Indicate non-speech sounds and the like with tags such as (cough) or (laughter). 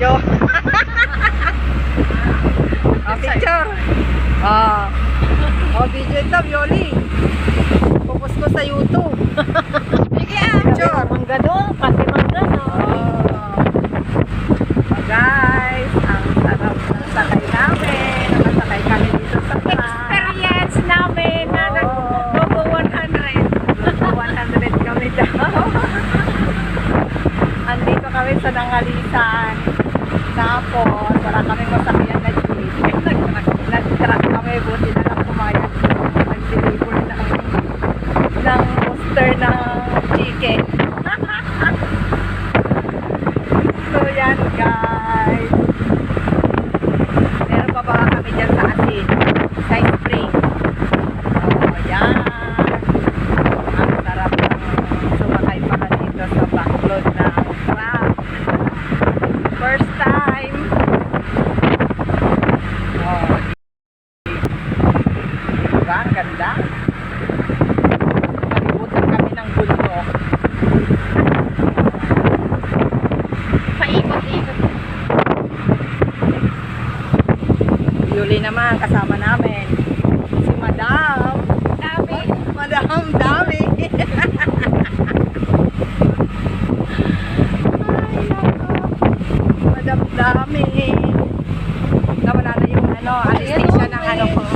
video. oh, (laughs) picture. Oh. Oh, video ito, Violi. Pupus ko sa YouTube. (laughs) Sige ah. Picture. Mangga doon, pati mangga no. Oh. Oh, guys, ang sarap ng sakay namin. Nakasakay kami dito sa truck. Experience namin na Oo. nag-Bobo 100. 100 kami daw. (laughs) Andito kami sa Nangalisan. Tapos, wala kami masakyan na jeep. (laughs) Nag-truck kami. Buti na lang pumayag. Nag-deliver ng, ng booster ng chicken. (laughs) so, yan guys. Meron pa ba kami dyan sa asin? Sa spring. Oh, yan. Ang sarap ng sumakay pala dito sa backlog ng truck. First time. Oh. Diba? Ang ganda. Nalibutan kami ng bundok. Paikot-ikot. Yuli naman kasama namin. Ano, anesthesia ng ano ko.